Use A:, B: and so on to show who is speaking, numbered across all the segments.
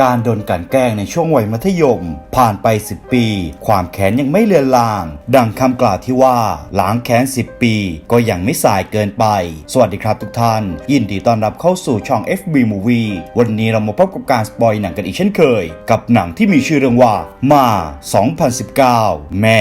A: การโดนกันแกล้งในช่วงวัยมัธยม ผ่านไป 10 ปี ความแค้นยังไม่เลือนลาง ดังคำกล่าวที่ว่าล้างแค้น 10 ปี ก็ยังไม่สายเกินไป สวัสดีครับทุกท่าน ยินดีต้อนรับเข้าสู่ช่อง FB Movie วันนี้เรามาพบกับการสปอยหนังกันอีกเช่นเคย กับหนังที่มีชื่อเรื่องว่ามา 2019 แม่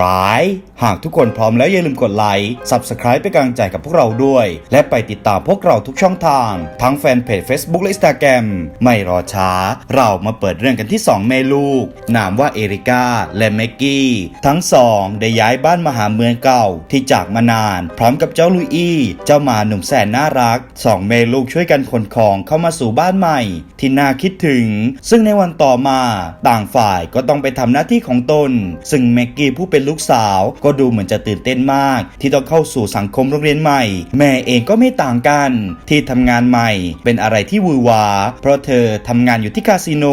A: ร้าย หากทุกคนพร้อมแล้วอย่าลืมกดไลค์ Subscribe เป็นกำลังใจกับพวกเราด้วย และไปติดตามพวกเราทุกช่องทาง ทั้งแฟนเพจ Facebook และ Instagram ไม่รอช้า เรามาเปิดเรื่องกันที่ 2 แม่ลูก นามว่าเอริกาและแม็กกี้ ทั้งสองได้ย้ายบ้านมาหาเมืองเก่าที่จากมานาน พร้อมกับเจ้าลุยอี้เจ้าหมาหนุ่มแสนน่ารักสองแม่ลูกช่วยกันขนของเข้ามาสู่บ้านใหม่ ที่น่าคิดถึง ซึ่งในวันต่อมา ต่างฝ่ายก็ต้องไปทำหน้าที่ของตน ซึ่งแม็กกี้ผู้เป็นลูกสาว ก็ดูเหมือนจะตื่นเต้นมาก ที่ต้องเข้าสู่สังคมโรงเรียนใหม่ แม่เองก็ไม่ต่างกัน ที่ทำงานใหม่ เป็นอะไรที่วือหวา เพราะเธอทำงานอยู่ที่คาสิโน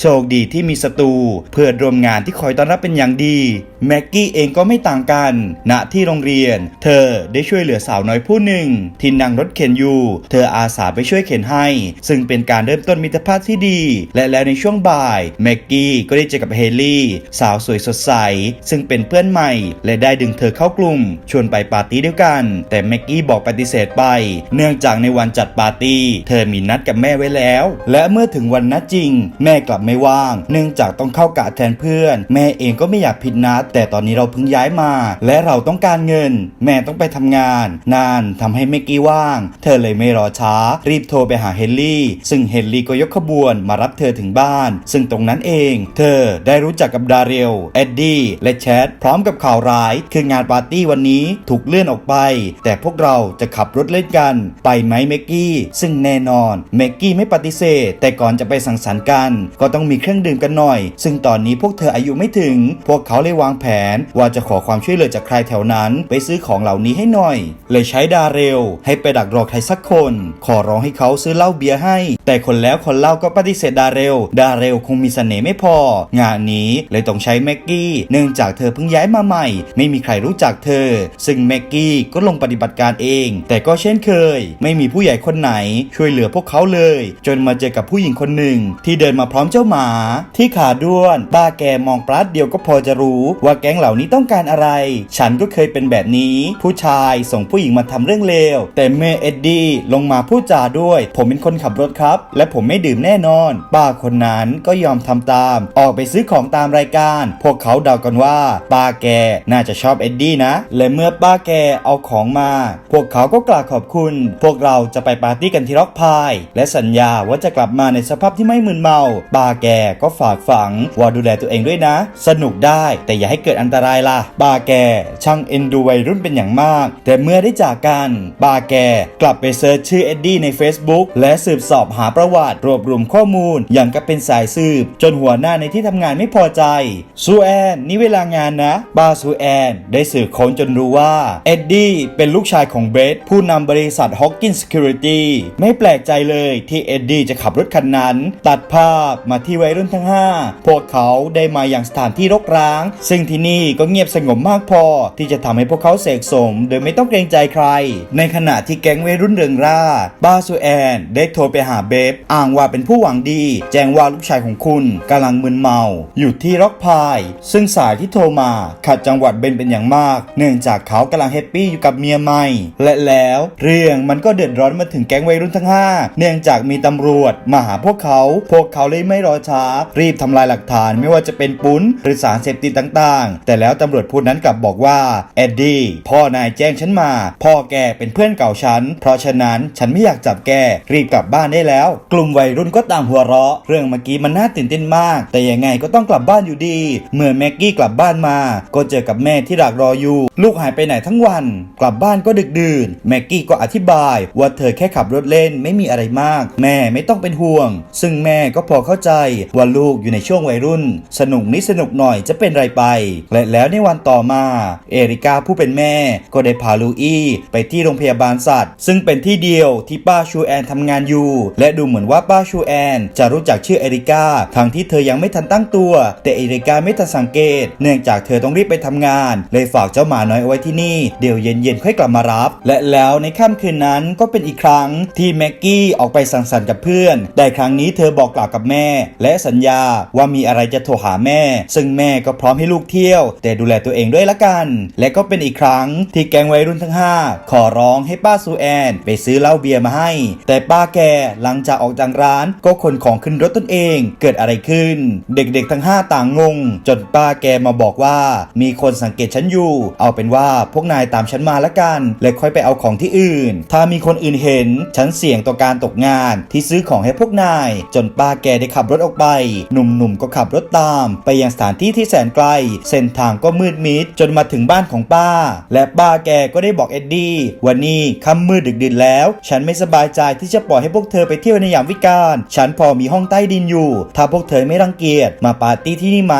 A: โชคดีที่มีศัตรูเพื่อนร่วมงานที่คอยต้อนรับเป็นอย่างดีแม็กกี้เองก็ไม่ต่างกัน ณ ที่โรงเรียน เธอได้ช่วยเหลือสาวน้อยผู้หนึ่ง ที่นั่งรถเข็นอยู่ เธออาสาไปช่วยเข็นให้ ซึ่งเป็นการเริ่มต้นมิตรภาพที่ดี และแล้วในช่วงบ่าย แม็กกี้ก็ได้เจอกับเฮลี่ สาวสวยสดใส ซึ่งเป็นเพื่อนใหม่ และได้ดึงเธอเข้ากลุ่ม ชวนไปปาร์ตี้ด้วยกัน แต่แม็กกี้บอกปฏิเสธไป เนื่องจากในวันจัดปาร์ตี้เธอมีนัดกับแม่ไว้แล้ว และเมื่อถึงวันนัดจริง แม่กลับไม่ว่าง เนื่องจากต้องเข้ากะแทนเพื่อน แม่เองก็ไม่อยากผิดนัด แต่ตอนนี้เราเพิ่งย้ายมา และเราต้องการเงิน แม่ต้องไปทำงาน นานทำให้แม็กกี้ว่าง เธอเลยไม่รอช้า รีบโทรไปหาเฮนรี่ ซึ่งเฮนรี่ก็ยกขบวนมารับเธอถึงบ้าน ซึ่งตรงนั้นเอง เธอได้รู้จักกับดาเรลเอ็ดดี้และแชทพร้อมกับข่าวร้ายคืองานปาร์ตี้วันนี้ถูกเลื่อนออกไป แต่พวกเราจะขับรถเล่นกัน ไปไหมเมกกี้ ซึ่งแน่นอนเมกกี้ไม่ปฏิเสธ แต่ก่อนจะไปสังสรรค์กัน ก็ต้องมีเครื่องดื่มกันหน่อย ซึ่งตอนนี้พวกเธออายุไม่ถึง พวกเขาเลยวางแผน ว่าจะขอความช่วยเหลือจากใครแถวนั้น ไปซื้อของเหล่านี้ให้หน่อย เลยใช้ดาเรลให้ไปดักรอใครสักคน ขอร้องให้เขาซื้อเหล้าเบียร์ให้ แต่คนแล้วคนเล่าก็ปฏิเสธดาเรลดาเรลคงมีเสน่ห์ไม่พอ งานนี้เลยต้องใช้แม็กกี้เนื่องจากเธอเพิ่งย้ายมาใหม่ ไม่มีใครรู้จักเธอ ซึ่งแม็กกี้ก็ลงปฏิบัติการเอง แต่ก็เช่นเคย ไม่มีผู้ใหญ่คนไหน ช่วยเหลือพวกเขาเลย จนมาเจอกับผู้หญิงคนหนึ่ง ที่เดินมาพร้อมเจ้าหมา ที่ขาด้วนป้าแกมองปลัดเดียวก็พอจะรู้ว่าแก๊งเหล่านี้ต้องการอะไร ฉันก็เคยเป็นแบบนี้ ผู้ชายส่งผู้หญิงมาทำเรื่องเลวแต่เมื่อเอ็ดดี้ลงมาพูดจาด้วย ผมเป็นคนขับรถครับ และผมไม่ดื่มแน่นอน ป้าคนนั้นก็ยอมทำตาม ออกไปซื้อของตามรายการ พวกเขาเดากันว่าป้าแกน่าจะชอบเอ็ดดี้นะ และเมื่อป้าแกเอาของมา พวกเขาก็กล่าวขอบคุณ พวกเราจะไปปาร์ตี้กันที่ร็อกพาย และสัญญาว่าจะกลับมาในสภาพที่ไม่มึนเมา ป้าแกก็ฝากฝังว่าดูแลตัวเองด้วยนะ สนุกได้แต่อย่าให้เกิดอันตรายล่ะ ป้าแกช่างเอ็นดูวัยรุ่นเป็นอย่างมาก แต่เมื่อได้จากกันป้าแกกลับไปเซิร์ชชื่อเอ็ดดี้ใน Facebook และสืบสอบหาประวัติ รวบรวมข้อมูลอย่างกับเป็นสายสืบ จนหัวหน้าในที่ทำงานไม่พอใจซูแอนนี่เวลางานนะป้าซูแอนได้สืบค้นจนรู้ว่าเอ็ดดี้เป็นลูกชายของเบรดผู้นำบริษัท Hawkins Security ไม่แปลกใจเลยที่เอ็ดดี้จะขับรถคันนั้น ตัดภาพมาที่วัยรุ่นทั้ง 5 พวกเขาได้มาอย่างสถานที่รกร้าง ซึ่งที่นี่ก็เงียบสงบมากพอที่จะทำให้พวกเขาเสกสม โดยไม่ต้องเกรงใจใคร ในขณะที่แก๊งวัยรุ่นเริงร่าบาซูแอนได้โทรไปหาเบฟอ้างว่าเป็นผู้หวังดี แจ้งว่าลูกชายของคุณกำลังมึนเมา อยู่ที่ร็อกพาย ซึ่งสายที่โทรมาขัดจังหวัดเบนเป็นอย่างมาก เนื่องจากเขากำลังแฮปปี้อยู่กับเมียใหม่ และแล้วเรื่องมันก็เดือดร้อนมาถึงแก๊งวัยรุ่นทั้ง 5 เนื่องจากมีตำรวจมาหาพวกเขา พวกเขาเลยไม่รอช้า รีบทำลายหลักฐานไม่ว่าจะเป็นปุ้นหรือสารเสพติดต่างๆ แต่แล้วตำรวจผู้นั้นกลับบอกว่าเอ็ดดี้พ่อนายแจ้งฉันมา พ่อแกเป็นเพื่อนเก่าฉัน เพราะฉะนั้นฉันไม่อยากจับแกรีบกลับบ้านได้แล้ว กลุ่มวัยรุ่นก็ต่างหัวเราะ เรื่องเมื่อกี้มันน่าตื่นเต้นมาก แต่ยังไงก็ต้องกลับบ้านอยู่ดี เมื่อแม็กกี้กลับบ้านมาก็เจอกับแม่ที่ดักรออยู่ ลูกหายไปไหนทั้งวัน กลับบ้านก็ดึกดื่น แม็กกี้ก็อธิบาย ว่าเธอแค่ขับรถเล่นไม่มีอะไรมาก แม่ไม่ต้องเป็นห่วง ซึ่งแม่ก็พอเข้าใจ ว่าลูกอยู่ในช่วงวัยรุ่น สนุกนิดสนุกหน่อยจะเป็นไรไป และแล้วในวันต่อมา เอริกาผู้เป็นแม่ก็ได้พาลูอี้ไปที่โรงพยาบาลสัตว์ ซึ่งเป็นที่เดียวที่ป้าชูแอนทำงานอยู่ และดูเหมือนว่าป้าชูแอน จะรู้จักชื่อเอริกาทั้งที่เธอยังไม่ทันตั้งตัว แต่เอริกาไม่ทันสังเกต เนื่องจากเธอต้องรีบไปทำงาน เลยฝากเจ้าหมาน้อยเอาไว้ที่นี่ เดี๋ยวเย็นๆค่อยกลับมารับ และแล้วในค่ำคืนนั้นก็เป็นอีกครั้งที่แม็กกี้ออกไปสังสรรค์กับเพื่อน แต่ครั้งนี้เธอบอกกล่าวกับแม่ และสัญญาว่ามีอะไรจะโทรหาแม่ ซึ่งแม่ก็พร้อมให้ลูกเที่ยว แต่ดูแลตัวเองด้วยละกัน และก็เป็นอีกครั้งที่แก๊งวัยรุ่นทั้ง 5 ขอร้องให้ป้าซูแอน ไปซื้อเหล้าเบียร์มาให้ แต่ป้าแกหลังจากออกจากร้านก็ขนของขึ้นรถตนเอง เกิดอะไรขึ้น เด็กๆทั้ง 5 ต่างงง จนป้าแกมาบอกว่ามีคนสังเกตฉันอยู่ เอาเป็นว่าพวกนายตามฉันมาละกัน และค่อยไปเอาของที่อื่น ถ้ามีคนอื่นเห็น ฉันเสี่ยงต่อการตกงานที่ซื้อของให้พวกนาย จนป้าแกได้ขับรถออกไป หนุ่มๆก็ขับรถตาม ไปยังสถานที่ที่แสนไกล เส้นทางก็มืดมิดจนมาถึงบ้านของป้า และป้าแกก็ได้บอกเอ็ดดี้ว่านี่ค่ำมืดดึกดื่นแล้ว ฉันไม่สบายใจที่จะปล่อยให้พวกเธอไปเที่ยวในยามวิกาลฉันพอมีห้องใต้ดินอยู่ ถ้าพวกเธอไม่รังเกียจมาปาร์ตี้ที่นี่ไหม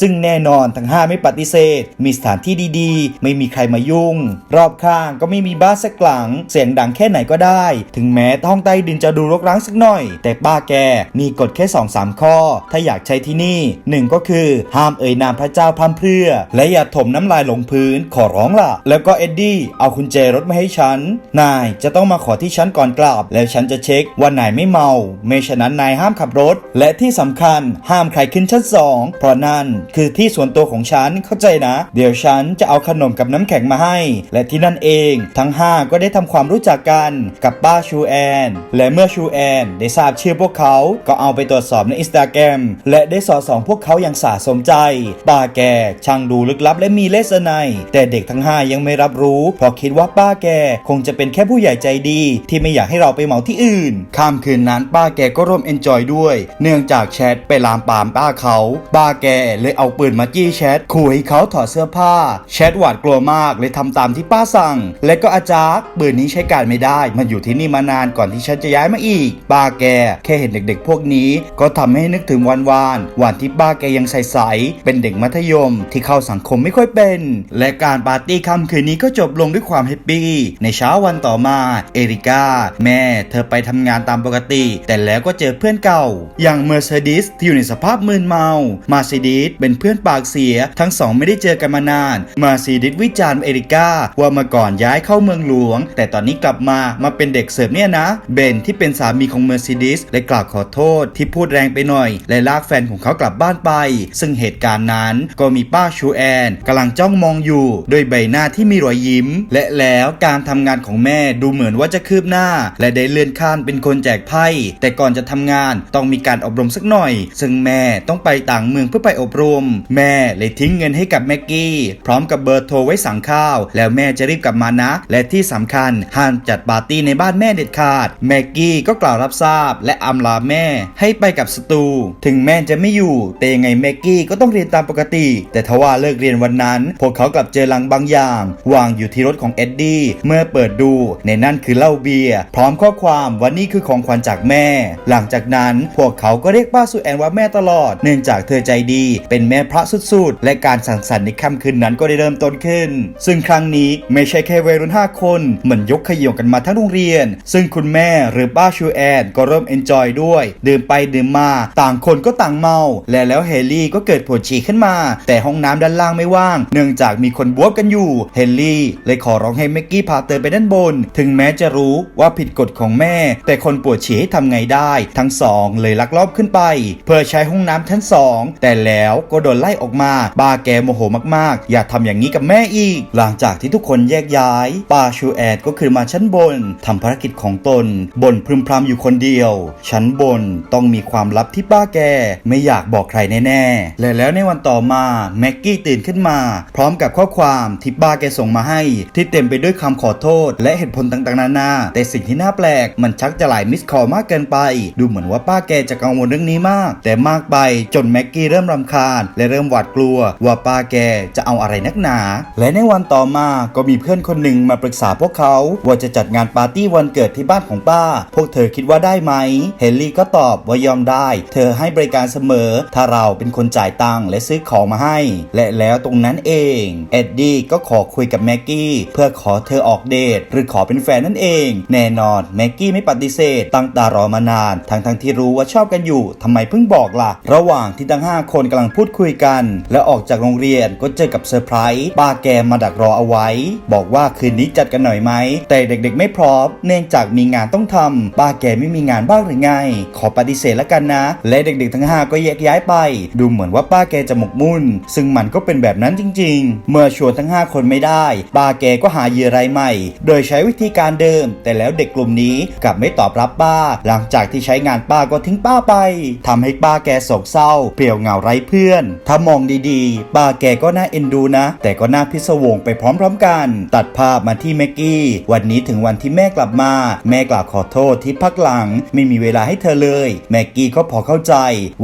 A: ซึ่งแน่นอนทั้งห้าไม่ปฏิเสธ มีสถานที่ดีๆ ไม่มีใครมายุ่ง รอบข้างก็ไม่มีบ้านสักหลัง เสียงดังแค่ไหนก็ได้ ถึงแม้ห้องใต้ดินจะดูรกร้างสักหน่อย แต่ป้าแกมีกฎแค่2อสามข้อ ถ้าอยากใช้ที่นี่หนึ่งก็คือห้ามเอ่ยนามพระเจ้าพร่ำเพรื่อ และอย่าถมน้ำลายลงพื้นขอร้องล่ะ แล้วก็เอ็ดดี้เอากุญแจรถมาให้ฉัน นายจะต้องมาขอที่ฉันก่อนกลับ แล้วฉันจะเช็คว่านายไม่เมา ไม่ฉะนั้นนายห้ามขับรถ และที่สำคัญห้ามใครขึ้นชั้นสองเพราะนั่นคือที่ส่วนตัวของฉันเข้าใจนะ เดี๋ยวฉันจะเอาขนมกับน้ำแข็งมาให้ และที่นั่นเองทั้ง 5 ก็ได้ทำความรู้จักกันกับป้าชูแอน และเมื่อชูแอน ได้ทราบชื่อพวกเขาก็เอาไปตรวจสอบในอินสตาแกรมและได้สอดส่องพวกเขาอย่างสาสมใจ ป้าแกช่างดูลึกลับและมีเลสไนแต่เด็กทั้ง 5 ยังไม่รับรู้เพราะคิดว่าป้าแกคงจะเป็นแค่ผู้ใหญ่ใจดี ที่ไม่อยากให้เราไปเหมาที่อื่นค่ำคืนนั้นป้าแกก็ร่วมเอนจอยด้วย เนื่องจากแชทไปลามปามป้าเขาป้าแกเลยเอาปืนมาจี้แชทขู่ให้เขาถอดเสื้อผ้า แชทหวาดกลัวมากเลยทำตามที่ป้าสั่ง และก็อาจารย์ปืนนี้ใช้การไม่ได้ มันอยู่ที่นี่มานานก่อนที่ฉันจะย้ายมาอีก ป้าแกแค่เห็นเด็กๆ พวกนี้ ก็ทำให้นึกถึงวันวานวันที่ป้าแกยังใสๆเป็นเด็กมัธยมที่เข้าสังคมไม่ค่อยเป็น และการปาร์ตี้ค่ำคืนนี้ก็จบลงด้วยความแฮปปี้ในเช้าวันต่อมา เอริก้าแม่ เธอไปทำงานตามปกติ แต่แล้วก็เจอเพื่อนเก่า อย่างเมอร์เซเดสที่อยู่ในสภาพมึนเมามาซิดิสเป็นเพื่อนปากเสียทั้งสองไม่ได้เจอกันมานาน มาซิดิสวิจารณ์เอริก้าว่าเมื่อก่อนย้ายเข้าเมืองหลวง แต่ตอนนี้กลับมามาเป็นเด็กเสิร์ฟเนี่ยนะ เบนที่เป็นสามีของเมอร์ซิดิสได้กล่าวขอโทษที่พูดแรงไปหน่อย และลากแฟนของเขากลับบ้านไป ซึ่งเหตุการณ์นั้นก็มีป้าชูแอนกำลังจ้องมองอยู่ด้วยใบหน้าที่มีรอยยิ้ม และแล้วการทำงานของแม่ดูเหมือนว่าจะคืบหน้า และได้เลื่อนขั้นเป็นคนแจกไพ่แต่ก่อนจะทำงานต้องมีการอบรมสักหน่อย ซึ่งแม่ต้องไปต่างเมืองเพื่อไปอบรม แม่เลยทิ้งเงินให้กับแม็กกี้ พร้อมกับเบอร์โทรไว้สั่งข้าว แล้วแม่จะรีบกลับมานะ และที่สำคัญห้ามจัดปาร์ตี้ในบ้านแม่เด็ดขาด แม็กกี้ก็กล่าวรับทราบ และอำลาแม่ให้ไปกับสตู ถึงแม่จะไม่อยู่ แต่ยังไงแม็กกี้ก็ต้องเรียนตามปกติ แต่ทว่าเลิกเรียนวันนั้น พวกเขากลับเจอลังบางอย่าง วางอยู่ที่รถของเอ็ดดี้เมื่อเปิดดูในนั่นคือเหล้าเบียร์พร้อมข้อความว่านี่คือของขวัญจากแม่ หลังจากนั้นพวกเขาก็เรียกป้าสุแอนว่าแม่ตลอด เนื่องจากเธอใจดี เป็นแม่พระสุดๆ และการสังสรรค์ในค่ำคืนนั้นก็ได้เริ่มต้นขึ้น ซึ่งครั้งนี้ไม่ใช่แค่วัยรุ่น 5 คนเหมือนยกขยงกันมาทั้งโรงเรียน ซึ่งคุณแม่หรือป้าชูแอนก็เริ่มเอนจอยด้วย ดื่มไปดื่มมา ต่างคนก็ต่างเมา และแล้วเฮลี่ก็เกิดปวดฉี่ขึ้นมา แต่ห้องน้ำด้านล่างไม่ว่าง เนื่องจากมีคนบวบกันอยู่ เฮลี่เลยขอร้องให้แม็กกี้พาเธอไปด้านบน ถึงแม้จะรู้ว่าผิดกฎของแม่ แต่คนปวดฉี่ให้ทำไงได้ ทั้งสองเลยลักลอบขึ้นไป เพื่อใช้ห้องน้ำชั้นสองแต่แล้วก็โดนไล่ออกมาป้าาแกโมโหมากๆ อย่าทำอย่างนี้กับแม่อีก หลังจากที่ทุกคนแยกย้ายป้าชูแอดก็ขึ้นมาชั้นบนทำภารกิจของตนบนพึมพรำอยู่คนเดียว ชั้นบนต้องมีความลับที่ป้าแก ไม่อยากบอกใครแน่ๆ และแล้วในวันต่อมาแม็กกี้ตื่นขึ้นมา พร้อมกับข้อความที่ป้าแกส่งมาให้ ที่เต็มไปด้วยคำขอโทษ และเหตุผลต่างๆนานาแต่สิ่งที่น่าแปลกมันชักจะหลายมิสคอลมากเกินไป ดูเหมือนว่าป้าแกจะกังวลเรื่องนี้มาก แต่มากไปจนแม็กกี้เริ่มรำคาญ และเริ่มหวาดกลัวว่าป้าแกจะเอาอะไรนักหนา และในวันต่อมาก็มีเพื่อนคนหนึ่งมาปรึกษาพวกเขา ว่าจะจัดงานปาร์ตี้วันเกิดที่บ้านของป้า พวกเธอคิดว่าได้ไหม เฮนรี่ก็ตอบว่ายอมได้ เธอให้บริการเสมอ ถ้าเราเป็นคนจ่ายตังค์และซื้อของมาให้ และแล้วตรงนั้นเอง เอ็ดดี้ก็ขอคุยกับแม็กกี้เพื่อขอเธอออกเดทหรือขอเป็นแฟนนั่นเอง แน่นอนแม็กกี้ไม่ปฏิเสธ ตั้งตารอมานาน ทั้งทั้งที่รู้ว่าชอบกันอยู่ทำไมเพิ่งบอกล่ะ ระหว่างที่ทั้ง 5 คนกำลังพูดคุยกัน และออกจากากโรงเรียนก็เจอกับเซอร์ไพรส์ป้าแกมาดักรอเอาไว้ บอกว่าคืนนี้จัดกันหน่อยไหม แต่เด็กๆไม่พร้อม เนื่องจากมีงานต้องทำป้าแกไม่มีงานบ้างหรือไง ขอปฏิเสธแล้วกันนะ และเด็กๆทั้งห้าก็แยกย้ายไป ดูเหมือนว่าป้าแกจะหมกมุ่น ซึ่งมันก็เป็นแบบนั้นจริง ๆ เมื่อชวนทั้ง 5 คนไม่ได้ ป้าแกก็หาเหยื่อรายใหม่ โดยใช้วิธีการเดิม แต่แล้วเด็กกลุ่มนี้กลับไม่ตอบรับป้า หลังจากที่ใช้งานป้าก็ทิ้งป้าไปทำให้ป้าแกโศกเศร้า เปลี่ยวเหงาไร้เพื่อน ถ้ามองดีๆป้าแกก็น่าเอ็นดูนะ แต่ก็น่าพิศวงไปพร้อมๆกัน ตัดภาพมาที่แม็กกี้ วันนี้ถึงวันที่แม่กลับมา แม่กล่าวขอโทษที่พักหลัง ไม่มีเวลาให้เธอเลย แม็กกี้ก็พอเข้าใจ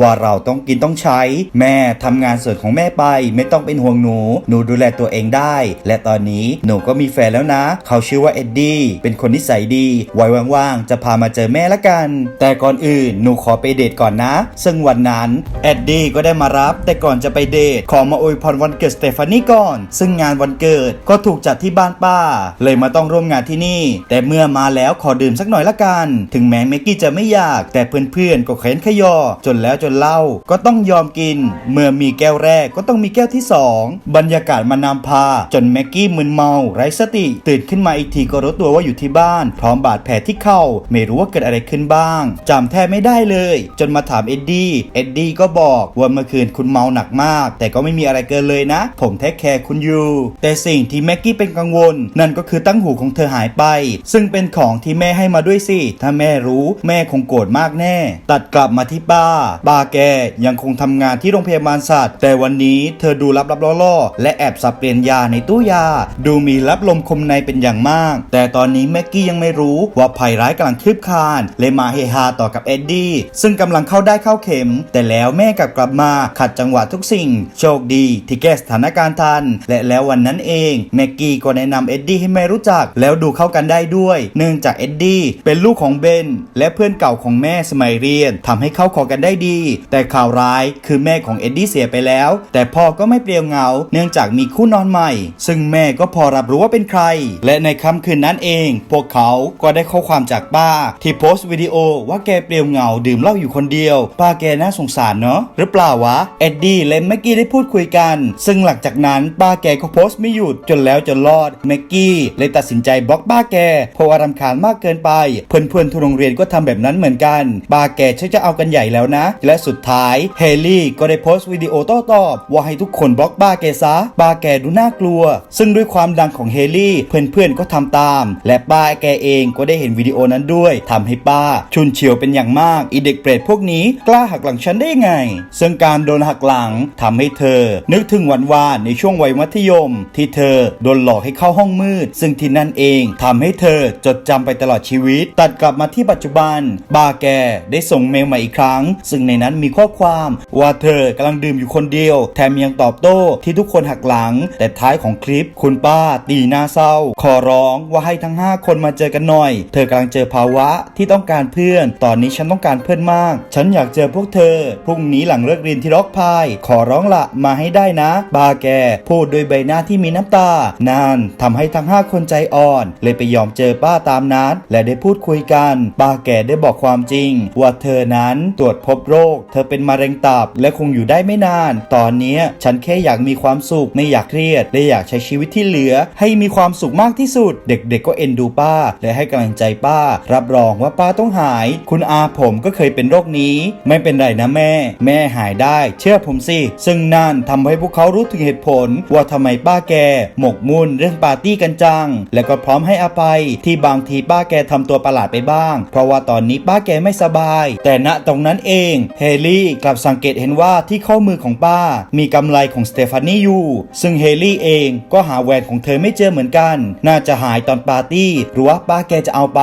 A: ว่าเราต้องกินต้องใช้ แม่ทำงานส่วนของแม่ไป ไม่ต้องเป็นห่วงหนู หนูดูแลตัวเองได้ และตอนนี้หนูก็มีแฟนแล้วนะ เขาชื่อว่าเอ็ดดี้เป็นคนนิสัยดี ไว้ว่างๆจะพามาเจอแม่ละกัน แต่ก่อนอื่นหนูขอไปเดทก่อนนะ ซึ่งวันนั้นเอ็ดดี้ก็ได้มารับ แต่ก่อนจะไปเดทขอมาอวยพรวันเกิดสเตฟานีก่อน ซึ่งงานวันเกิดก็ถูกจัดที่บ้านป้า เลยมาต้องร่วมงานที่นี่ แต่เมื่อมาแล้วขอดื่มสักหน่อยละกัน ถึงแม้เมกกี้จะไม่อยาก แต่เพื่อนๆก็เค้นขยอ จนแล้วจนเล่าก็ต้องยอมกิน เมื่อมีแก้วแรกก็ต้องมีแก้วที่สองบรรยากาศมานำพา จนแม็กกี้มึนเมา ไร้สติ ตื่นขึ้นมาอีกทีก็รู้ตัวว่าอยู่ที่บ้าน พร้อมบาดแผลที่เข่าไม่รู้ว่าเกิดอะไรขึ้นบ้างจำแทบไม่ได้เลย จนมาถามเอ็ดดี้เอ็ดดี้ก็บอกว่าเมื่อคืนคุณเมาหนักมาก แต่ก็ไม่ไม่มีอะไรเกินเลยนะ ผมแท็กแคร์คุณอยู่ แต่สิ่งที่แม็กกี้เป็นกังวล นั่นก็คือตั้งหูของเธอหายไป ซึ่งเป็นของที่แม่ให้มาด้วยสิ ถ้าแม่รู้แม่คงโกรธมากแน่ ตัดกลับมาที่ป้าป้าแกยังคงทำงานที่โรงพยาบาลสัตว์ แต่วันนี้เธอดูลับลับๆล่อๆและแอบสับเปลี่ยนยาในตู้ยา ดูมีรับลมคมในเป็นอย่างมาก แต่ตอนนี้แม็กกี้ยังไม่รู้ว่าภัยร้ายกำลังคืบคานเลยมาเฮฮาต่อกับเอ็ดดี้ซึ่งกำลังเข้าได้เข้าเข็ม แต่แล้วแม่กลับกลับมาขัดจังหวะทุกสิ่ง โชคดีที่แก้สถานการณ์ทัน และแล้ววันนั้นเองแม็กกี้ก็แนะนำเอ็ดดี้ให้แม่รู้จัก แล้วดูเข้ากันได้ด้วย เนื่องจากเอ็ดดี้เป็นลูกของเบนและเพื่อนเก่าของแม่สมัยเรียนทำให้เข้าขอกันได้ดี แต่ข่าวร้ายคือแม่ของเอ็ดดี้เสียไปแล้ว แต่พ่อก็ไม่เปลี่ยวเหงา เนื่องจากมีคู่นอนใหม่ ซึ่งแม่ก็พอรับรู้ว่าเป็นใคร และในค่ำคืนนั้นเอง พวกเขาก็ได้ข้อความจากป้า ที่โพสต์วิดีโอว่าแกเปลี่ยวเหงาดื่มเหล้าอยู่คนเดียว ป้าแกน่าสงสารเนาะหรือเปล่าวะเอ็ดดี้และแม็กกี้ได้พูดคุยกัน ซึ่งหลังจากนั้นป้าแกก็โพสต์ไม่หยุดจนแล้วจนรอดแม็กกี้เลยตัดสินใจบล็อกป้าแกเพราะว่ารำคาญมากเกินไป เพื่อนๆทุกโรงเรียนก็ทำแบบนั้นเหมือนกันป้าแกชักจะเอากันใหญ่แล้วนะ และสุดท้ายเฮลี่ก็ได้โพสต์วิดีโอโต้ตอบว่าให้ทุกคนบล็อกป้าแกซะป้าแกดูน่ากลัว ซึ่งด้วยความดังของเฮลี่เพื่อนๆก็ทำตาม และป้าแกเองก็ได้เห็นวิดีโอนั้นด้วยทำให้ป้าชุนเฉียวเป็นอย่างมากอีเด็กเปรตพวกนี้กล้าหักหลังฉันได้ยังไง ซึ่งการโดนหักหลังทำให้เธออ นึกถึงวันวานในช่วงวัยมัธยม ที่เธอโดนหลอกให้เข้าห้องมืด ซึ่งที่นั่นเองทำให้เธอจดจำไปตลอดชีวิต ตัดกลับมาที่ปัจจุบัน บาแกได้ส่งเมลมาอีกครั้ง ซึ่งในนั้นมีข้อความว่าเธอกำลังดื่มอยู่คนเดียว แถมยังตอบโต้ที่ทุกคนหักหลัง แต่ท้ายของคลิปคุณป้าตีหน้าเศร้า ขอร้องว่าให้ทั้ง 5 คนมาเจอกันหน่อย เธอกำลังเจอภาวะที่ต้องการเพื่อน ตอนนี้ฉันต้องการเพื่อนมาก ฉันอยากเจอพวกเธอ พรุ่งนี้หลังเลิกเรียนที่ร็อกพาย ขอร้องละมาาให้ได้นะ บาแก พูดโดยใบหน้าที่มีน้ำตา นานทำให้ทั้ง 5 คนใจอ่อน เลยไปยอมเจอป้าตามนัดและได้พูดคุยกัน บาแกได้บอกความจริง ว่าเธอนั้นตรวจพบโรค เธอเป็นมะเร็งตับ และคงอยู่ได้ไม่นาน ตอนนี้ฉันแค่อยากมีความสุขไม่อยากเครียดและอยากใช้ชีวิตที่เหลือ ให้มีความสุขมากที่สุด เด็กๆก็เอ็นดูป้า และให้กำลังใจป้า รับรองว่าป้าต้องหาย คุณอาผมก็เคยเป็นโรคนี้ ไม่เป็นไรนะแม่ แม่หายได้ เชื่อผมสิซึ่งนั่นทำให้พวกเขารู้ถึงเหตุผล ว่าทำไมป้าแก หมกมุ่นเรื่องปาร์ตี้กันจัง และก็พร้อมให้อภัยที่บางทีป้าแกทำตัวประหลาดไปบ้าง เพราะว่าตอนนี้ป้าแกไม่สบาย แต่ณตรงนั้นเองเฮลี่กลับสังเกตเห็นว่าที่ข้อมือของป้า มีกำไลของสเตฟานีอยู่ ซึ่งเฮลี่เองก็หาแหวนของเธอไม่เจอเหมือนกัน น่าจะหายตอนปาร์ตี้ หรือว่าป้าแกจะเอาไป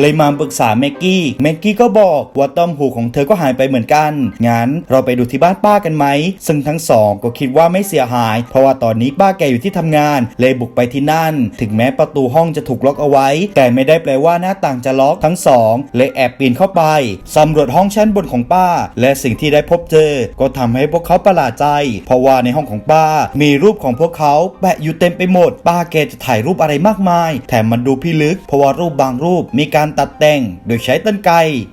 A: เลยมาปรึกษาแม็กกี้แม็กกี้ก็บอกว่าต้อมหูของเธอก็หายไปเหมือนกันงั้นเราไปดูที่บ้านป้ากันไหมซึ่งทั้งสองก็คิดว่าไม่เสียหาย เพราะว่าตอนนี้ป้าแกอยู่ที่ทำงาน เลยบุกไปที่นั่น ถึงแม้ประตูห้องจะถูกล็อกเอาไว้ แต่ไม่ได้แปลว่าหน้าต่างจะล็อกทั้งสองเลยแอบปีนเข้าไปสำรวจห้องชั้นบนของป้า และสิ่งที่ได้พบเจอ ก็ทำให้พวกเขาประหลาดใจ เพราะว่าในห้องของป้า มีรูปของพวกเขาแปะอยู่เต็มไปหมด ป้าแกจะถ่ายรูปอะไรมากมาย แถมมันดูพิลึก เพราะว่ารูปบางรูปมีการตัดแต่ง โดยใช้ต้นไก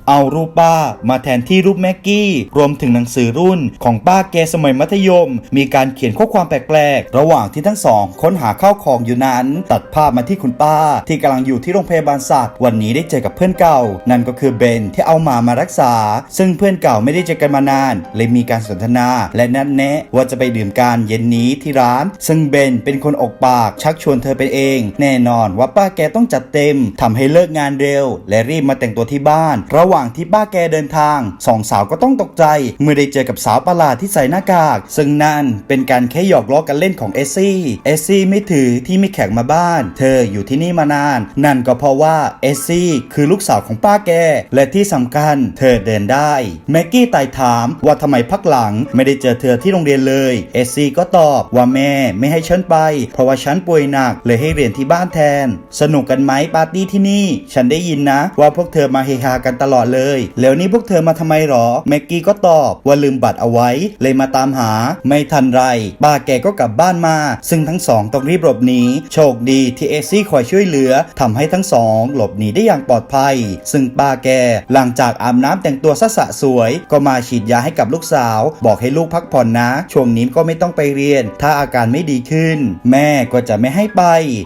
A: เอารูปป้า มาแทนที่รูปแม็กกี้ รวมถึงหนังสือรุ่นของป้าแกสมัยมัธยมมีการเขียนข้อความแปลกๆ ระหว่างที่ทั้งสอง ค้นหาข้าวของอยู่นั้น ตัดภาพมาที่คุณป้า ที่กำลังอยู่ที่โรงพยาบาลสัตว์ วันนี้ได้เจอกับเพื่อนเก่า นั่นก็คือเบนที่เอาหมามารักษา ซึ่งเพื่อนเก่าไม่ได้เจอกันมานาน เลยมีการสนทนา และนัดแนะว่าจะไปดื่มกันเย็นนี้ที่ร้าน ซึ่งเบนเป็นคนออกปากชักชวนเธอไปเอง แน่นอนว่าป้าแกต้องจัดเต็มทำให้เลิกงานเร็ว และรีบมาแต่งตัวที่บ้าน ระหว่างที่ป้าแกเดินทางสองสาวก็ต้องตกใจ เมื่อได้เจอกับสาวประหลาดที่ใส่หน้ากาก ซึ่งนั่นเป็นการแค่หยอกล้อกันเล่นของเอซซี่ เอซซี่ไม่ถือที่ไมีแขกมาบ้าน เธออยู่ที่นี่มานาน นั่นก็เพราะว่าเอซซี่คือลูกสาวของป้าแก และที่สำคัญเธอเดินได้ แม็กกี้ไต่ถามว่าทำไมพักหลังไม่ได้เจอเธอที่โรงเรียนเลย เอซซี่ก็ตอบว่าแม่ไม่ให้ฉันไป เพราะว่าฉันป่วยหนักเลยให้เรียนที่บ้านแทน สนุกกันไหมปาร์ตี้ที่นี่ ฉันได้ยินนะ ว่าพวกเธอมาเฮฮากันตลอดเลย แล้วนี่พวกเธอมาทำไมหรอ แม็กกี้ก็ตอบว่าลืมบัตรเอาไว้ เลยมาตามหาไม่ทันไรป้าแกก็กลับบ้านมา ซึ่งทั้งสองต้องรีบหลบหนีโชคดีที่เอซี่คอยช่วยเหลือทำให้ทั้งสอง หลบหนีได้อย่างปลอดภัย ซึ่งป้าแกหลังจากอาบน้ำแต่งตัวสะสะสวย ก็มาฉีดยาให้กับลูกสาว บอกให้ลูกพักผ่อนนะ ช่วงนี้ก็ไม่ต้องไปเรียน ถ้าอาการไม่ดีขึ้น แม่ก็จะไม่ให้ไป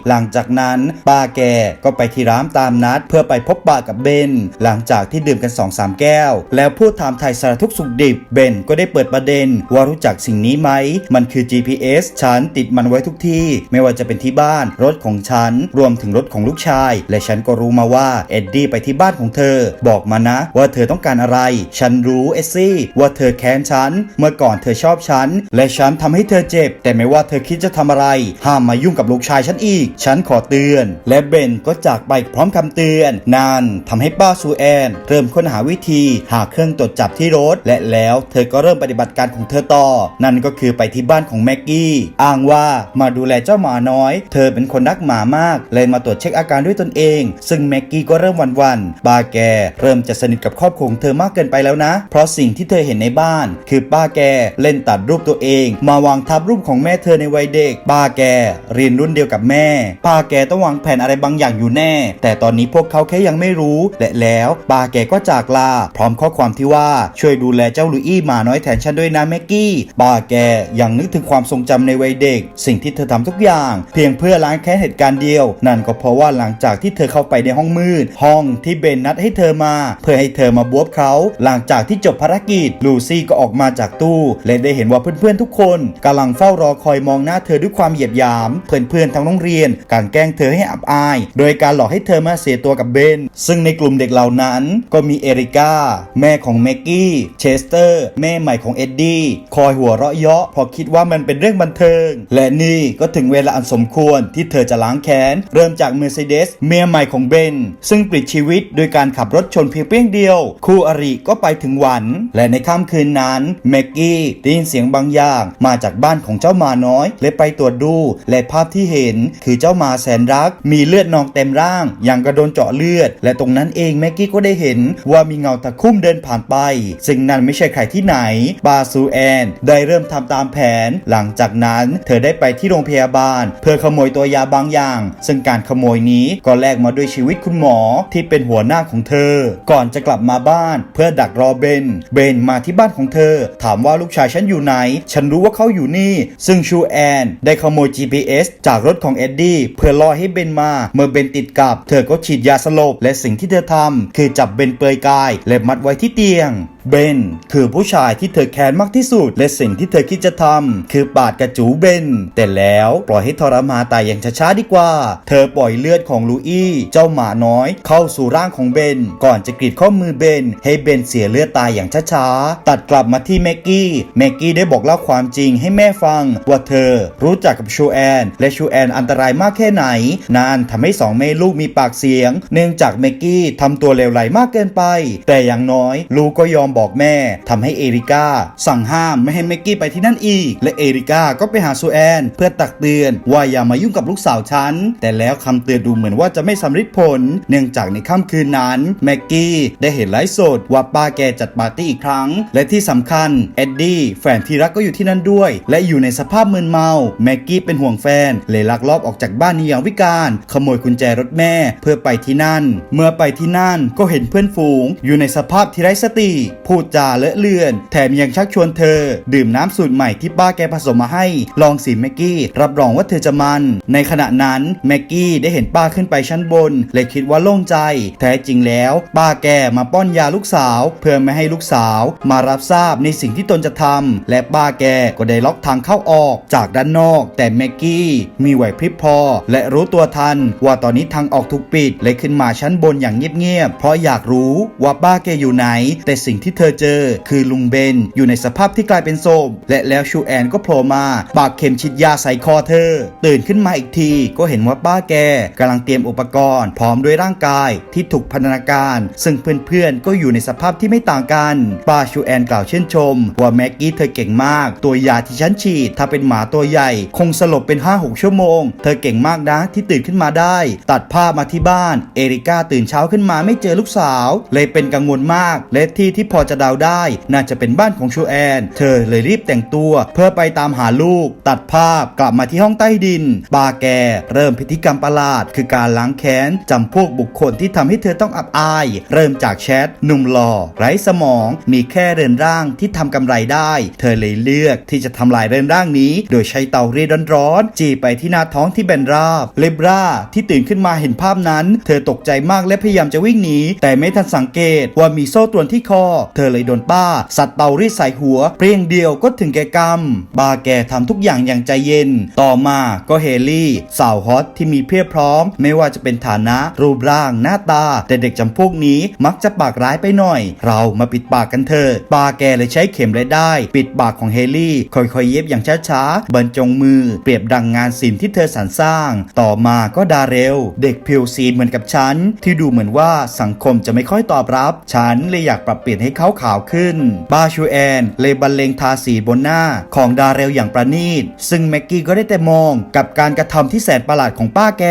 A: หลังจากนั้นป้าแกก็ไปที่ร้านตามนัด เพื่อไปพบปะกับเบน หลังจากที่ดื่มกัน2อสามแก้ว แล้วพูดถามไทยสารทุกสุขดิบเบนก็ได้เปิดประเด็นว่ารู้จักสิ่งนี้ไหม มันคือ GPS ฉันติดมันไว้ทุกที่ ไม่ว่าจะเป็นที่บ้าน รถของฉัน รวมถึงรถของลูกชาย และฉันก็รู้มาว่าเอ็ดดี้ไปที่บ้านของเธอ บอกมานะ ว่าเธอต้องการอะไร ฉันรู้เอซี่ว่าเธอแค้นฉัน เมื่อก่อนเธอชอบฉัน และฉันทำให้เธอเจ็บ แต่ไม่ว่าเธอคิดจะทำอะไร ห้ามมายุ่งกับลูกชายฉันอีก ฉันขอเตือน และเบนก็จากไปพร้อมคำเตือน นานทำให้ป้าซูแอนเริ่มค้นหาวิธี หาเครื่องตรวจจับที่รถ และแล้วเธอก็เริ่มปฏิบัติการของเธอต่อ นั่นก็คือไปที่บ้านของแม็กกี้ อ้างว่ามาดูแลเจ้าหมาน้อย เธอเป็นคนรักหมามาก เลยมาตรวจเช็คอาการด้วยตนเอง ซึ่งแม็กกี้ก็เริ่มหวันป้าแกเริ่มจะสนิทกับครอบครัวเธอมากเกินไปแล้วนะ เพราะสิ่งที่เธอเห็นในบ้าน คือป้าแกเล่นตัดรูปตัวเอง มาวางทับรูปของแม่เธอในวัยเด็ก ป้าแกเรียนรุ่นเดียวกับแม่ ป้าแกต้องวางแผนอะไรบางอย่างอยู่แน่ แต่ตอนนี้พวกเขาแค่ยังไม่รู้ และแล้วป้าแกก็จากลา พร้อมข้อความที่ว่าช่วยดูแลเจ้าลุยหมาน้อยแทนฉันด้วยนะแม็กกี้ป้าแกยังนึกถึงความทรงจำในวัยเด็ก สิ่งที่เธอทำทุกอย่าง เพียงเพื่อล้างแค้นเหตุการณ์เดียว นั่นก็เพราะว่าหลังจากที่เธอเข้าไปในห้องมืด ห้องที่เบนนัดให้เธอมา เพื่อให้เธอมาบวบเขา หลังจากที่จบภารกิจ ลูซี่ก็ออกมาจากตู้ และได้เห็นว่าเพื่อนๆทุกคนกำลังเฝ้ารอคอยมองหน้าเธอด้วยความเหยียดหยาม เพื่อนๆทั้งโรงเรียน การแกล้งเธอให้อับอาย โดยการหลอกให้เธอมาเสียตัวกับเบน ซึ่งในกลุ่มเด็กเหล่านั้น ก็มีเอริก้าแม่ของแม็กกี้ เชสเตอร์ แม่ใหม่ของเอ็ดดี้ คอยหัวเราะเยาะเพอคิดว่ามันเป็นเรื่องบันเทิง และนี่ก็ถึงเวลาอันสมควรที่เธอจะล้างแค้น เริ่มจากเมอร์เซเดสเมียใหม่ของเบน ซึ่งปลิดชีวิตโดยการขับรถชนเพียงเพียงเดียว คู่อริก็ไปถึงหวัน และในค่ำคืนนั้นแม็กกี้ได้ยินเสียงบางอย่างมาจากบ้านของเจ้ามาน้อยและไปตรวจดู และภาพที่เห็นคือเจ้ามาแสนรัก มีเลือดนองเต็มร่าง อย่างกระโดนเจาะเลือด และตรงนั้นเองแม็กกี้ก็ได้เห็นว่ามีเงาตะคุ่มเดินผ่านไป ซึ่งนั่นไม่ใช่ใครที่ไหน บาซูแอน ได้เริ่มทำตามแผน หลังจากนั้นเธอได้ไปที่โรงพยาบาล เพื่อขโมยตัวยาบางอย่าง ซึ่งการขโมยนี้ก็แลกมาด้วยชีวิตคุณหมอที่เป็นหัวหน้าของเธอ ก่อนจะกลับมาบ้านเพื่อดักรอเบน เบนมาที่บ้านของเธอ ถามว่าลูกชายฉันอยู่ไหน ฉันรู้ว่าเขาอยู่นี่ ซึ่งชูแอน ได้ขโมย GPS จากรถของเอ็ดดี้เพื่อล่อให้เบนมา เมื่อเบนติดกับ เธอก็ฉีดยาสลบและสิ่งที่เธอทำคือจับเบนเปลือยกาย และมัดไว้ที่เตียง เบนคือผู้ชายที่เธอแค้นมากที่สุด และสิ่งที่เธอคิดจะทำคือปาดกระจูเบนแต่แล้วปล่อยให้ทรมาตายอย่างช้าๆดีกว่า เธอปล่อยเลือดของลูอี้เจ้าหมาน้อย เข้าสู่ร่างของเบน ก่อนจะกรีดข้อมือเบน ให้เบนเสียเลือดตายอย่างช้าๆตัดกลับมาที่แม็กกี้แม็กกี้ได้บอกเล่าความจริงให้แม่ฟัง ว่าเธอรู้จักกับชูแอน และชูแอนอันตรายมากแค่ไหนนานทำให้สองแม่ลูกมีปากเสียง เนื่องจากแม็กกี้ทำตัวเลวไหลมากเกินไป แต่อย่างน้อยลูกก็ยอมบอกแม่ทำให้เอริก้าสั่งห้ามไม่ให้แม็กกี้ไปที่นั่นอีก และเอริก้าก็ไปหาซูแอน เพื่อตักเตือนว่าอย่ามายุ่งกับลูกสาวฉัน แต่แล้วคำเตือนดูเหมือนว่าจะไม่สำเร็จผล เนื่องจากในค่ำคืนนั้นแม็กกี้ได้เห็นไลฟ์สดว่าป้าแกจัดปาร์ตี้อีกครั้ง และที่สำคัญเอ็ดดี้แฟนที่รักก็อยู่ที่นั่นด้วย และอยู่ในสภาพมึนเมาแม็กกี้เป็นห่วงแฟนเลยลักลอบออกจากบ้านนี้อย่างวิการ ขโมยกุญแจรถแม่เพื่อไปที่นั่น เมื่อไปที่นั่นก็เห็นเพื่อนฝูงอยู่ในสภาพที่ไร้สติพูดจาเลอะเลือน แถมยังชักชวนเธอ ดื่มน้ำสูตรใหม่ที่ป้าแกผสมมาให้ ลองสิแม็กกี้ รับรองว่าเธอจะมัน ในขณะนั้นแม็กกี้ได้เห็นป้าขึ้นไปชั้นบนเลยคิดว่าโล่งใจ แท้จริงแล้ว ป้าแกมาป้อนยาลูกสาว เพื่อไม่ให้ลูกสาว มารับทราบในสิ่งที่ตนจะทำและป้าแกก็ได้ล็อกทางเข้าออกจากด้านนอก แต่แม็กกี้มีไหวพริบพอ และรู้ตัวทัน ว่าตอนนี้ทางออกถูกปิดเลยขึ้นมาชั้นบนอย่างเงียบๆเพราะอยากรู้ว่าป้าแกอยู่ไหน แต่สิ่งที่เธอเจอ คือลุงเบน อยู่ในสภาพที่กลายเป็นศพและแล้วชูแอนก็โผล่มาปากเข็มฉีดยาใส่คอเธอ ตื่นขึ้นมาอีกทีก็เห็นว่าป้าแกกำลังเตรียมอุปกรณ์ พร้อมด้วยร่างกายที่ถูกพันธนาการ ซึ่งเพื่อนๆก็อยู่ในสภาพที่ไม่ต่างกันป้าชูแอนกล่าวเช่นชม ว่าแม็กกี้เธอเก่งมาก ตัวยาที่ฉันฉีด ถ้าเป็นหมาตัวใหญ่ คงสลบเป็น 5-6 ชั่วโมง เธอเก่งมากนะที่ตื่นขึ้นมาได้ ตัดภาพมาที่บ้าน เอริก้าตื่นเช้าขึ้นมาไม่เจอลูกสาว เลยเป็นกังวลมาก และที่ที่พอจะเดาได้ น่าจะเป็นบ้านของชูแอน เธอเลยรีบแต่งตัว เพื่อไปตามหาลูก ตัดภาพกลับมาที่ห้องใต้ดินปาแก เริ่มพิธีกรรมประหลาด คือการล้างแค้นจำพวกบุคคลที่ทำให้เธอต้องอับอาย เริ่มจากแชทหนุ่มหล่อไร้สมอง มีแค่เรือนร่างที่ทำกำไรได้ เธอเลยเลือกที่จะทำลายเรือนร่างนี้ โดยใช้เตารีดร้อนๆจีไปที่หน้าท้องที่แบนราบเลบราที่ตื่นขึ้นมาเห็นภาพนั้น เธอตกใจมากและพยายามจะวิ่งหนีแต่ไม่ทันสังเกตว่ามีโซ่ตรวนที่คอเธอเลยโดนป้า สัตว์เตารีดใส่หัว เพียงเดียวก็ถึงแก่กรรม บาแกทำทุกอย่างอย่างใจเย็น ต่อมาก็เฮลี่ สาวฮอตที่มีเพียบพร้อม ไม่ว่าจะเป็นฐานะ รูปร่างหน้าตา แต่เด็กจำพวกนี้มักจะปากร้ายไปหน่อย เรามาปิดปากกันเถอะบาแกเลยใช้เข็มและได้ ปิดปากของเฮลี่ค่อยๆ เย็บอย่างช้าๆบรรจงมือ เปรียบดังงานศิลป์ที่เธอสรรสร้าง ต่อมาก็ดาเรลเด็กผิวซีเหมือนกับฉัน ที่ดูเหมือนว่าสังคมจะไม่ค่อยตอบรับ ฉันเลยอยากปรับเปลี่ยนให้เขาขาวขึ้น บาชูแอนเลยบรรเลงทาสีบนหน้าของดาเรลอย่างประณีต ซึ่งแม็กกี้ก็ได้แต่มองกับการกระทำที่แสนประหลาดของป้าแก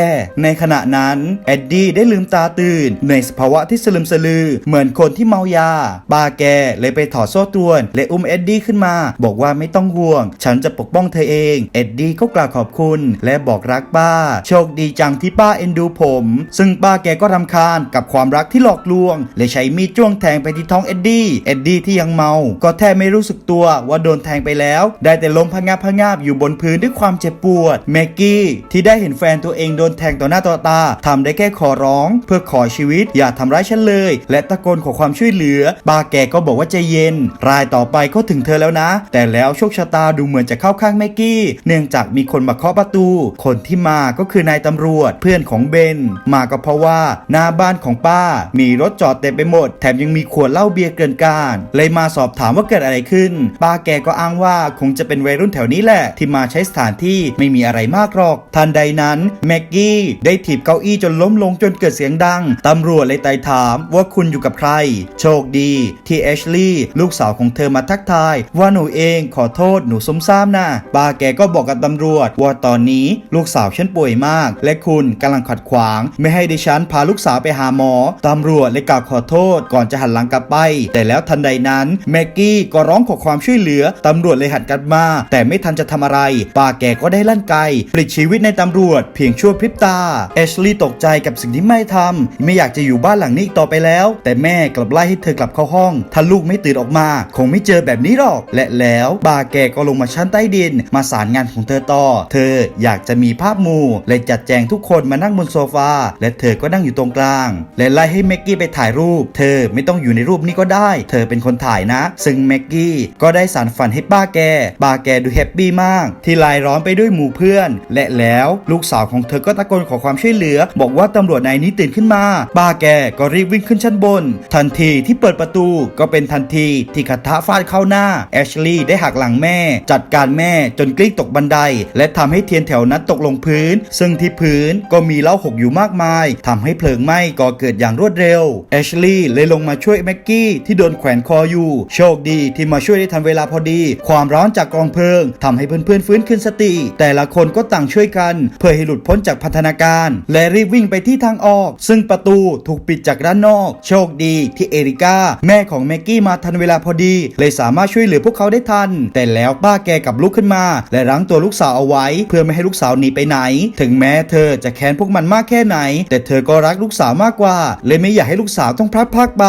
A: ในขณะนั้นเอ็ดดี้ได้ลืมตาตื่น ในสภาวะที่สลึมสลือ เหมือนคนที่เมายา ป้าแกเลยไปถอดโซ่ตรวน และอุ้มเอ็ดดี้ขึ้นมา บอกว่าไม่ต้องห่วง ฉันจะปกป้องเธอเอง เอ็ดดี้ก็กล่าวขอบคุณ และบอกรักป้า โชคดีจังที่ป้าเอ็นดูผม ซึ่งป้าแกก็รำคาญกับความรักที่หลอกลวง และใช้มีดจ้วงแทงไปที่ท้องเอ็ดดี้เอ็ดดี้ที่ยังเมา ก็แทบไม่รู้สึกตัวว่าโดนแทงไปแล้ว ได้แต่ล้มพะงาบพะงาบอยู่บนพื้นด้วยความเจ็บปวดแม็กกี้ที่ได้เห็นแฟนตัวเองโดนแทงต่อหน้าต่อตาทำได้แค่ขอร้อง เพื่อขอชีวิตอย่าทำร้ายฉันเลย และตะโกนขอความช่วยเหลือปาแกก็บอกว่าใจเย็น รายต่อไปก็ถึงเธอแล้วนะ แต่แล้วโชคชะตาดูเหมือนจะเข้าข้างแม็กกี้ เนื่องจากมีคนมาเคาะประตู คนที่มาก็คือนายตำรวจเพื่อนของเบน มาก็เพราะว่าหน้าบ้านของป้า มีรถจอดเต็มไปหมด แถมยังมีขวดเหล้าเบียร์กินการเลยมาสอบถามว่าเกิดอะไรขึ้น ป้าแกก็อ้างว่าคงจะเป็นวัยรุ่นแถวนี้แหละ ที่มาใช้สถานที่ไม่มีอะไรมากหรอก ทันใดนั้นแม็กกี้ได้ถีบเก้าอี้จนล้มลงจนเกิดเสียงดัง ตำรวจเลยไต่ถามว่าคุณอยู่กับใคร โชคดีที่แอชลีย์ลูกสาวของเธอมาทักทาย ว่าหนูเองขอโทษหนูสมซ้ำนะป้าแกก็บอกกับตำรวจ ว่าตอนนี้ลูกสาวฉันป่วยมาก และคุณกำลังขัดขวาง ไม่ให้ดิฉันพาลูกสาวไปหาหมอตำรวจเลยกล่าวขอโทษก่อนจะหันหลังกลับไปแต่แล้วทันใดนั้นแม็กกี้ก็ร้องขอความช่วยเหลือตำรวจเลยหันกลับมา แต่ไม่ทันจะทำอะไรป้าแกก็ได้ลั่นไกปลิดชีวิตในตำรวจเพียงชั่วพริบตาแอชลีย์ตกใจกับสิ่งที่ไม่ทำไม่อยากจะอยู่บ้านหลังนี้ต่อไปแล้ว แต่แม่กลับไล่ให้เธอกลับเข้าห้อง ถ้าลูกไม่ตื่นออกมา คงไม่เจอแบบนี้หรอก และแล้วบาแกก็ลงมาชั้นใต้ดิน มาสารงานของเธอต่อ เธออยากจะมีภาพหมู่เลยจัดแจงทุกคนมานั่งบนโซฟาและเธอก็นั่งอยู่ตรงกลาง และไล่ให้แม็กกี้ไปถ่ายรูป เธอไม่ต้องอยู่ในรูปนี้ก็ได้เธอเป็นคนถ่ายนะ ซึ่งแม็กกี้ก็ได้สารฝันให้ป้าแกป้าแกดูแฮปปี้มาก ที่ลายล้อมไปด้วยหมู่เพื่อน และแล้วลูกสาวของเธอก็ตะโกนขอความช่วยเหลือ บอกว่าตำรวจนายนี้ตื่นขึ้นมาป้าแกก็รีบวิ่งขึ้นชั้นบน ทันทีที่เปิดประตูก็เป็นทันทีที่กระทะฟาดเข้าหน้าแอชลีย์ได้หักหลังแม่ จัดการแม่จนกลิ้งตกบันได และทำให้เทียนแถวนั้นตกลงพื้น ซึ่งที่พื้นก็มีเหล้าหกอยู่มากมายทำให้เพลิงไหม้ก่อเกิดอย่างรวดเร็วแอชลีย์เลยลงมาช่วยแม็กกี้ที่โดนแขวนคออยู่ โชคดีที่มาช่วยได้ทันเวลาพอดี ความร้อนจากกองเพลิงทำให้เพื่อนๆฟื้นขึ้นสติ แต่ละคนก็ต่างช่วยกัน เพื่อให้หลุดพ้นจากพันธนาการ และรีบวิ่งไปที่ทางออก ซึ่งประตูถูกปิดจากด้านนอก โชคดีที่เอริก้าแม่ของแม็กกี้มาทันเวลาพอดี เลยสามารถช่วยเหลือพวกเขาได้ทัน แต่แล้วป้าแกกับลุกขึ้นมา และรั้งตัวลูกสาวเอาไว้ เพื่อไม่ให้ลูกสาวหนีไปไหน ถึงแม้เธอจะแค้นพวกมันมากแค่ไหน แต่เธอก็รักลูกสาวมากกว่า เลยไม่อยากให้ลูกสาวต้องพลัดพรากไป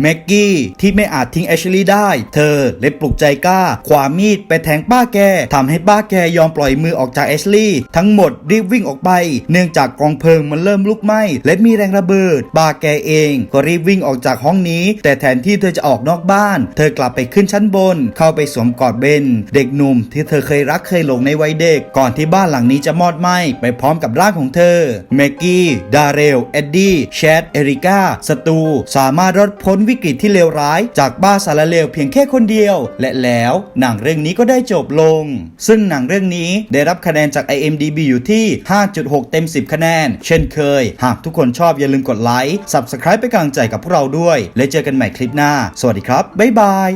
A: แม็กกี้ที่ไม่อาจทิ้งแอชลีย์ได้ เธอเลยปลุกใจกล้าขวามีดไปแทงป้าแกทำให้ป้าแกยอมปล่อยมือออกจากแอชลีย์ทั้งหมดรีบวิ่งออกไป เนื่องจากกองเพลิงมันเริ่มลุกไหม้และมีแรงระเบิดป้าแกเองก็รีบวิ่งออกจากห้องนี้ แต่แทนที่เธอจะออกนอกบ้าน เธอกลับไปขึ้นชั้นบน เข้าไปสวมกอดเบนเด็กหนุ่มที่เธอเคยรักเคยหลงในวัยเด็ก ก่อนที่บ้านหลังนี้จะมอดไหม้ไปพร้อมกับร่างของเธอแม็กกี้ดาเรลเอ็ดดี้แชดเอริก้าสตู สามารถรอดพ้นวิกฤตที่เลวร้ายจากบ้าสารเลวเพียงแค่คนเดียว และแล้วหนังเรื่องนี้ก็ได้จบลง ซึ่งหนังเรื่องนี้ได้รับคะแนนจาก IMDB อยู่ที่ 5.6 เต็ม 10 คะแนน เช่นเคย หากทุกคนชอบอย่าลืมกดไลค์ Subscribe ไปกำลังใจกับพวกเราด้วย และเจอกันใหม่คลิปหน้า สวัสดีครับ บ๊ายบาย